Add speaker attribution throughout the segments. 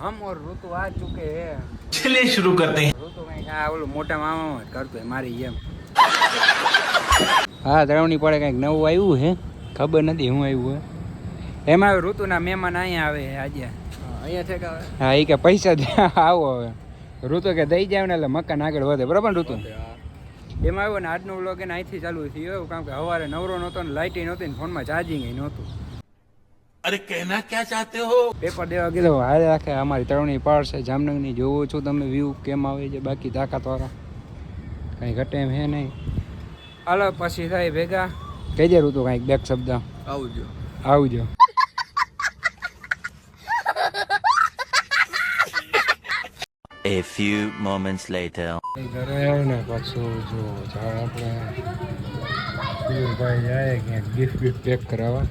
Speaker 1: हम और ऋतु आ चुके हैं
Speaker 2: चलिए शुरू करते हैं
Speaker 1: ઋતુ કંઈક આ ઓલું મોટા મામા જ કરતો હોય મારી એમ હા દ્રવણી પડે કંઈક નવું આવ્યું છે ખબર નથી હું આવ્યું હે એમાં હવે ઋતુના મહેમાન અહીંયા આવે છે આજે
Speaker 3: અહીંયા છે કે
Speaker 1: હા એ કે પૈસા દે આવો હવે ઋતુ કે દઈ જાય ને એટલે મકાન આગળ વધે બરાબર ને ઋતુ એમાં આવ્યો ને આજનો વ્લોગ એને અહીંથી ચાલુ થયો એવું કારણ કે સવારે નવરો નહોતો ને લાઇટ નહોતી ને ફોનમાં ચાર્જિંગ નહોતું
Speaker 2: અરે કહેના ક્યાં ચાહતે હો?
Speaker 1: પેપર દેવા ગયેલો હારે રાખે અમારી તરવણી પાર છે જામનગરની જોવો છો તમે વ્યૂ કેમ આવે છે બાકી તાકાતવાળા કંઈ ઘટે એમ હે નહીં. હાલો પછી થાય ભેગા. કહેજે ઋતુ કાંઈક બેક શબ્દ.
Speaker 3: આવજો.
Speaker 1: આવજો.
Speaker 4: A few moments later.
Speaker 1: ઘરે આવ ને પાછું જો આપણે. ભાઈ જાય ક્યાંક ગિફ્ટ ગિફ્ટ પેક કરાવવા.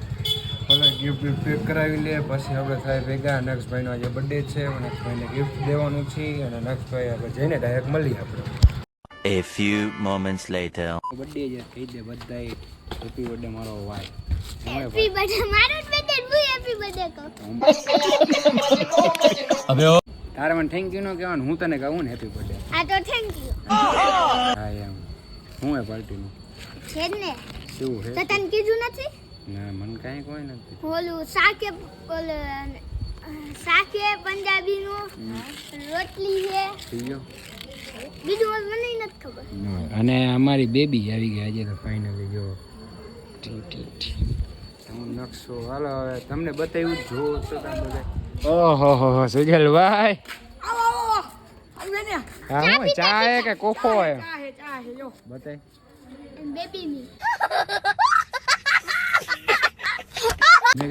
Speaker 1: ભલે ગિફ્ટ પેક કરાવી લે પછી આપણે થાય ભેગા. નક્ષભાઈનો આજે બર્થડે છે નક્ષભાઈને ગિફ્ટ દેવાનું છે અને નક્ષભાઈ આપણે જઈને ડાયરેક્ટ મળીએ આપણે.
Speaker 4: A few moments later.
Speaker 1: Birthday જે કહી દે બધાય. હેપી બર્થડે મારો ભાઈ.
Speaker 5: હેપી બર્થડે મારો બર્થડે હું હેપી બર્થડે કહું?
Speaker 1: તારે મને થેન્ક યુ નો કહેવાનું હું તને કહું ને હેપી બર્થડે
Speaker 5: આ તો થેન્ક યુ
Speaker 1: હા એમ. હું એ પાર્ટીનું
Speaker 5: છે ને.
Speaker 1: શું
Speaker 5: તો તને કીધું નથી?
Speaker 1: ના મને કાંઈ કોઈ નથી
Speaker 5: ઓલું સાકે ઓલું પંજાબી પંજાબીનું રોટલી છે. બીજું મને નથી ખબર.
Speaker 1: અને અમારી બેબી આવી ગઈ આજે તો ફાઇનલી જો. ઠીક ઠીક ઠીક હું નકશો હાલો હવે તમને બતાવ્યું જો છો તમે બધા. ઓહો હો હો સુજલ ભાઈ હા ચા હે કે કોખો હે બતાય.
Speaker 5: બેબીની.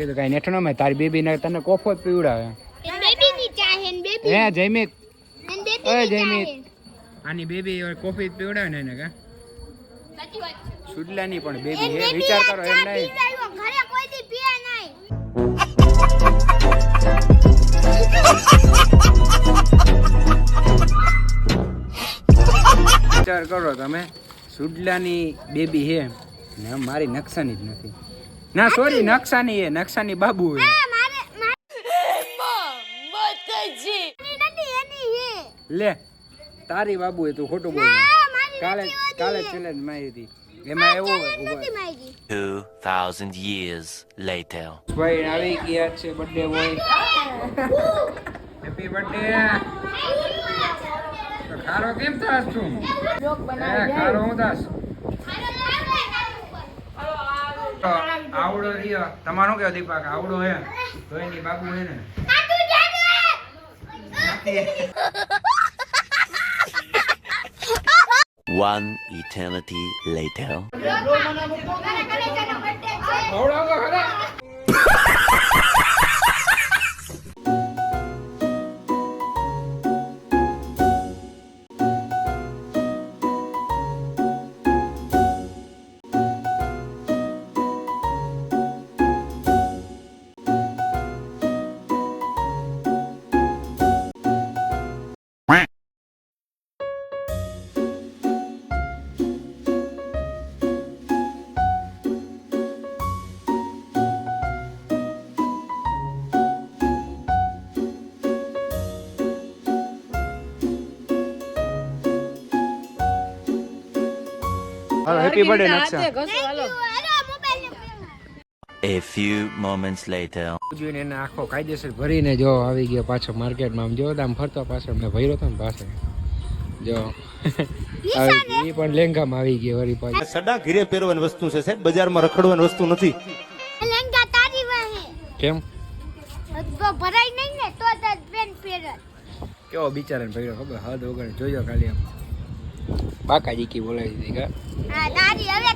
Speaker 1: કીધું કાંઈ નેઠણો મેં તારી બેબી ને તને કોફો જ પીવડાવે.
Speaker 5: હે ને બેબી?
Speaker 1: હે જયમિત. ઓય જયમીત. આની બેબી કોફી પીવડાવે ને એને કા? સુડલાની પણ બેબી હે વિચાર કરો એમ નહીં.
Speaker 5: ઘરે કોઈ દી પીએ નહીં.
Speaker 1: વિચાર કરો તમે સુડલાની બેબી હે ને મારી નકશાની જ નથી. ના સોરી નકશાની એ નકશાની બાબુ
Speaker 5: એ.
Speaker 1: લે તારી બાબુ એ તું ખોટું બોલ. કાલે કાલે. ચેલેન્જ મારી હતી. એમાં એવું
Speaker 5: હોય
Speaker 1: ઉભા-
Speaker 5: નથી મારી.
Speaker 4: 2,000 years later.
Speaker 1: ભાઈ આવી ગયા છે બર્થડે બોય હેપી બર્થડે ખારો કેમ થાસ તું? હે, ખારો હું થાસ આવડો રહ્યો તમારું કેવો દીપક આવડો હે તો એની બાબુ હે ને.
Speaker 4: One eternity later.
Speaker 1: Hello happy birthday Naksha
Speaker 4: A few moments later.
Speaker 1: જોઈને એને આખો કાયદેસર ભરીને જો આવી ગયો પાછો માર્કેટમાં. આમ જો આમ ફરતો પાછો અમને ભર્યો તો ને પાછો. જો. આવી ગઈ. પણ લેંગામાં આવી ગયો વરી પાછો.
Speaker 6: સડા ઘીરે પહેરવાની વસ્તુ છે સાહેબ. બજારમાં રખડવાની વસ્તુ નથી.
Speaker 5: લેંગા તારી વાહે.
Speaker 1: કેમ?
Speaker 5: તો ભરાય નહીં ને તો તાર પેન પહેરે.
Speaker 1: કેવો બિચારાને ભર્યો ખબર? હદ વગર જોયો ખાલી આમ. બાકાજી કી બોલાવી દીધી કા?
Speaker 5: તારી હવે